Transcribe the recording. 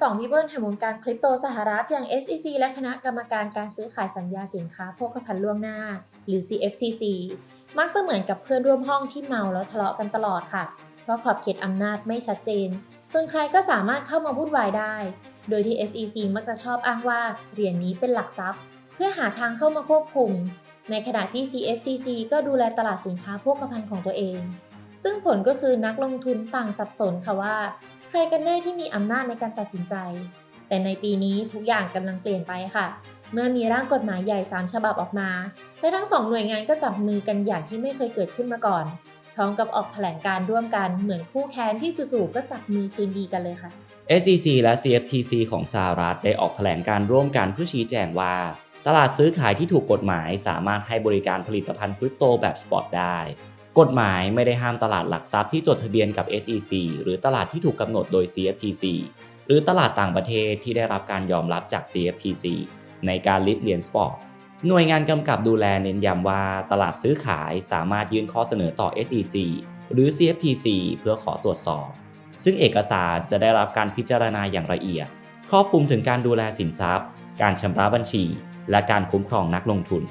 สองพี่เบิ้ลแห่งวงการคริปโตสหรัฐอย่าง SEC และคณะกรรมการการซื้อขายสัญญาสินค้าโภคภัณฑ์ล่วงหน้า หรือ CFTC มักจะเหมือนกับเพื่อนร่วมห้องที่เมาแล้วทะเลาะกันตลอดค่ะ เพราะขอบเขตอำนาจไม่ชัดเจน จนใครก็สามารถเข้ามาวุ่นวายได้ โดยที่ SEC มักจะชอบอ้างว่าเหรียญนี้เป็นหลักทรัพย์ เพื่อหาทางเข้ามาควบคุม ในขณะที่ CFTC ก็ดูแลตลาดสินค้าโภคภัณฑ์ของตัวเอง ซึ่งผลก็คือนักลงทุนต่างสับสนค่ะว่า ใครกันแน่ที่มีอำนาจในการตัดสินใจ แต่ในปีนี้ทุกอย่างกำลังเปลี่ยนไปค่ะ เมื่อมีร่างกฎหมายใหญ่ 3 ฉบับออกมา และทั้งสองหน่วยงานก็จับมือกันอย่างที่ไม่เคยเกิดขึ้นมาก่อน พร้อมกับออกแถลงการร่วมกันเหมือนคู่แค้นที่จู่ๆก็จับมือคืนดีกันเลยค่ะ SEC และ CFTC ของสหรัฐได้ออกแถลงการร่วมกันเพื่อชี้แจงว่า ตลาดซื้อขายที่ถูกกฎหมายสามารถให้บริการผลิตภัณฑ์คริปโตแบบสปอตได้ กฎหมายไม่ได้ห้ามตลาดหลักทรัพย์ที่จดทะเบียนกับ SEC หรือตลาดที่ถูกกำหนดโดย CFTC หรือตลาดต่างประเทศที่ได้รับการยอมรับจาก CFTC ในการลิสต์เหรียญสปอตหน่วยงานกำกับดูแลเน้นย้ำว่าตลาดซื้อขายสามารถยื่นข้อเสนอต่อ SEC หรือ CFTC เพื่อขอตรวจสอบ ซึ่งเอกสารจะได้รับการพิจารณาอย่างละเอียด ครอบคลุมถึงการดูแลสินทรัพย์ การชำระบัญชี และการคุ้มครองนักลงทุน